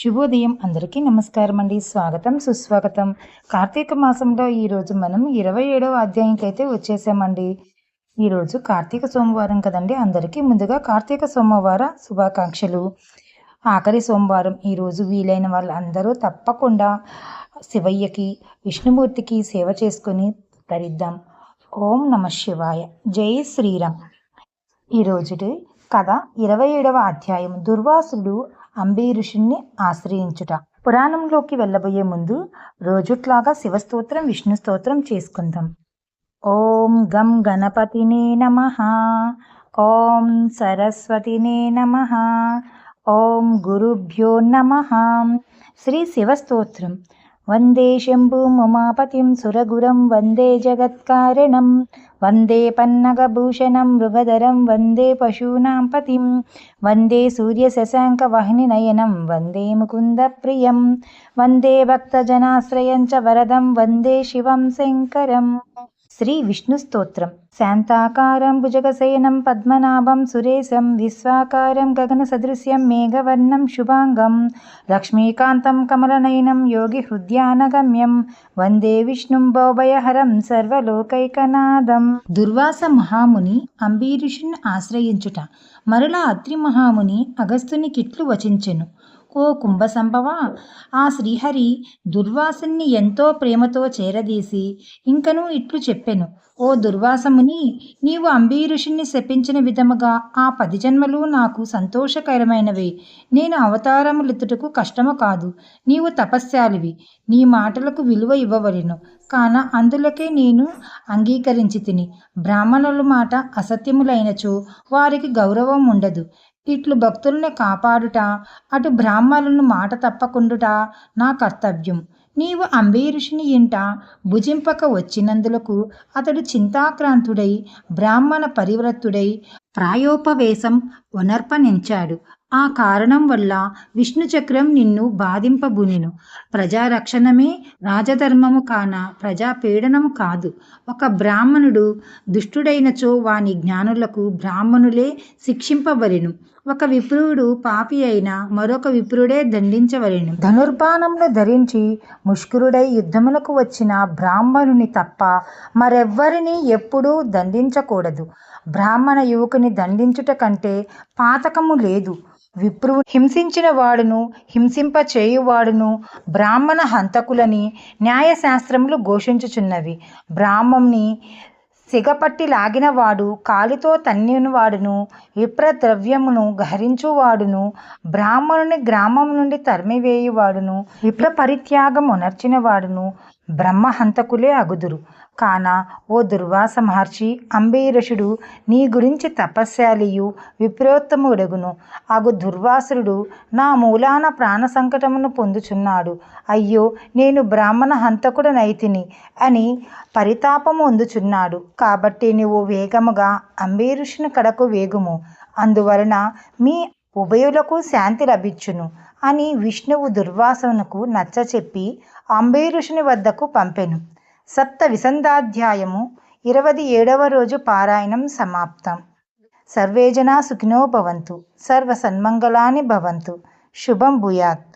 శుభోదయం అందరికీ నమస్కారం అండి స్వాగతం సుస్వాగతం. కార్తీక మాసంలో ఈరోజు మనం ఇరవై ఏడవ అధ్యాయంకి అయితే వచ్చేసామండి ఈరోజు కార్తీక సోమవారం కదండి. అందరికీ ముందుగా కార్తీక సోమవార శుభాకాంక్షలు. ఆఖరి సోమవారం ఈరోజు వీలైన వాళ్ళందరూ తప్పకుండా శివయ్యకి విష్ణుమూర్తికి సేవ చేసుకొని తరిద్దాం. ఓం నమ శివాయ. జై శ్రీరామ్. ఈరోజు కథ ఇరవై ఏడవ అధ్యాయం. దుర్వాసుడు అంబీరుషుణ్ణి ఆశ్రయించుట. పురాణంలోకి వెళ్ళబోయే ముందు రోజుట్లాగా శివస్తోత్రం విష్ణు స్తోత్రం చేసుకుందాం. ఓం గం గణపతినే నమ. ఓం సరస్వతినే నమ. ఓం గురుభ్యో నమ. శ్రీ శివస్తోత్రం. वन्दे शम्भूममापतिं सुरगुरं वन्दे जगत्कारणं वन्दे पन्नगभूषणं मृगधरं वन्दे पशूनां पतिं वन्दे सूर्यशशाङ्कवह्निनयनं वन्दे मुकुन्दप्रियं वन्दे भक्तजनाश्रयं च वरदं वन्दे शिवं शङ्करम्। శ్రీ విష్ణు స్తోత్రం. శాంతాకారం భుజగశయనం పద్మనాభం సురేశం విశ్వాకారం గగన సదృశ్యం మేఘవర్ణం శుభాంగం లక్ష్మీకాంతం కమలనయనం యోగి హృద్యానగమ్యం వందే విష్ణుం భోభయహరం సర్వలోకైకనాదం దుర్వాస మహాముని అంబీరుషుని ఆశ్రయించుట. మరలా అత్రి మహాముని అగస్తుని కిట్లు వచించెను. ఓ కుంభసంభవ? ఆ శ్రీహరి దుర్వాసుని ఎంతో ప్రేమతో చేరదీసి ఇంకను ఇట్లు చెప్పెను ఓ దుర్వాసముని నీవు అంబీరుషుణ్ణి శపించిన విధముగా ఆ పది జన్మలు నాకు సంతోషకరమైనవి. నేను అవతారములెత్తుటకు కష్టము కాదు నీవు తపస్యాలివి నీ మాటలకు విలువ ఇవ్వవలెను. కాన అందులకే నేను అంగీకరించి తిని బ్రాహ్మణుల మాట అసత్యములైనచో వారికి గౌరవం ఉండదు ఇట్లు భక్తులను కాపాడుట అటు బ్రాహ్మణులను మాట తప్పకుండుట నా కర్తవ్యం. నీవు అంబీరుషుని ఇంట భుజింపక వచ్చినందులకు అతడు చింతాక్రాంతుడై బ్రాహ్మణ పరివ్రతుడై ప్రాయోపవేశం వనర్పనించాడు ఆ కారణం వల్ల విష్ణుచక్రం నిన్ను బాధింపబునిను. ప్రజారక్షణమే రాజధర్మము కాన ప్రజాపీడనము కాదు. ఒక బ్రాహ్మణుడు దుష్టుడైనచో వాని జ్ఞానులకు బ్రాహ్మణులే శిక్షింపబడిను ఒక విప్రుడు పాపి అయిన మరొక విప్రుడే దండించవలెను. ధనుర్బాణమును ధరించి ముష్కరుడై యుద్ధములకు వచ్చిన బ్రాహ్మణుని తప్ప మరెవ్వరిని ఎప్పుడూ దండించకూడదు. బ్రాహ్మణ యువకుని దండించుట కంటే పాతకము లేదు. విప్రువు హింసించిన వాడును హింసింప చేయువాడును బ్రాహ్మణ హంతకులని న్యాయశాస్త్రములు ఘోషించుచున్నవి. బ్రాహ్మణ్ణి సిగపట్టి లాగినవాడు కాలితో తన్నినవాడును విప్రద్రవ్యమును గహరించువాడును బ్రాహ్మణుని గ్రామం నుండి తరిమివేయువాడును విప్ర పరిత్యాగం ఉనర్చిన వాడును బ్రహ్మహంతకులే అగుదురు. కాన ఓ దుర్వాస మహర్షి అంబీరషుడు నీ గురించి తపస్శాలియు విప్రోత్తముడగును. అగు దుర్వాసుడు నా మూలాన ప్రాణ సంకటమును పొందుచున్నాడు. అయ్యో నేను బ్రాహ్మణ హంతకుడనైతిని అని పరితాపము అందుచున్నాడు. కాబట్టి నువ్వు వేగముగా అంబీరుషుని కడకు వేగుము. అందువలన మీ ఉభయులకు శాంతి లభించును అని విష్ణువు దుర్వాసనకు నచ్చచెప్పి అంబీరుషుని వద్దకు పంపెను. సప్త విసందాధ్యాయము ఇరవై ఏడవ రోజు పారాయణం సమాప్తం. సర్వేజనా సుఖినో భవంతు. సర్వ సన్మంగళాని భవంతు. శుభం భూయాత్.